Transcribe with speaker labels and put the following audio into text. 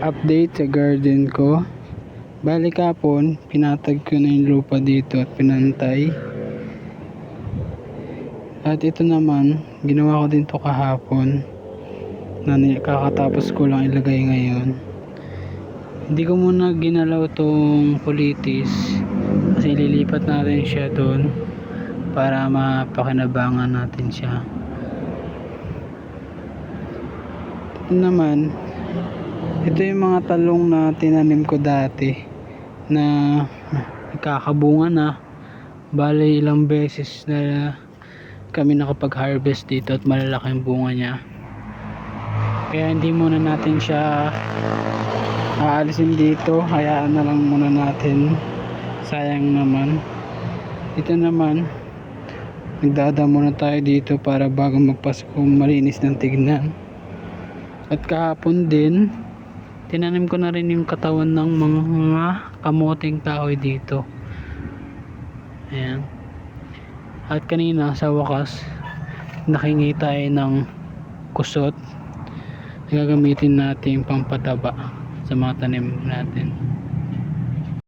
Speaker 1: update sa garden ko. Bali kapon, pinatag ko na yung lupa dito at pinantay. At ito naman, ginawa ko din to kahapon. Na kakatapos ko lang ilagay ngayon. Hindi ko muna ginalaw tong pulitis kasi lilipat natin siya doon para mapakinabangan natin siya. Ito naman, ito yung mga talong na tinanim ko dati na nakakabunga na. Bale ilang beses na kami nakapag-harvest dito at malalaki ang bunga niya. Kaya hindi muna natin siya aalisin dito. Hayaan na lang muna natin. Sayang naman. Ito naman, nagdada muna tayo dito para bago magpasok malinis ng tignan. At kahapon din, tinanim ko na rin yung katawan ng mga kamoting kahoy dito. Ayan. At kanina sa wakas, nakingi tayo ng kusot. Gagamitin natin pampataba sa mga tanim natin.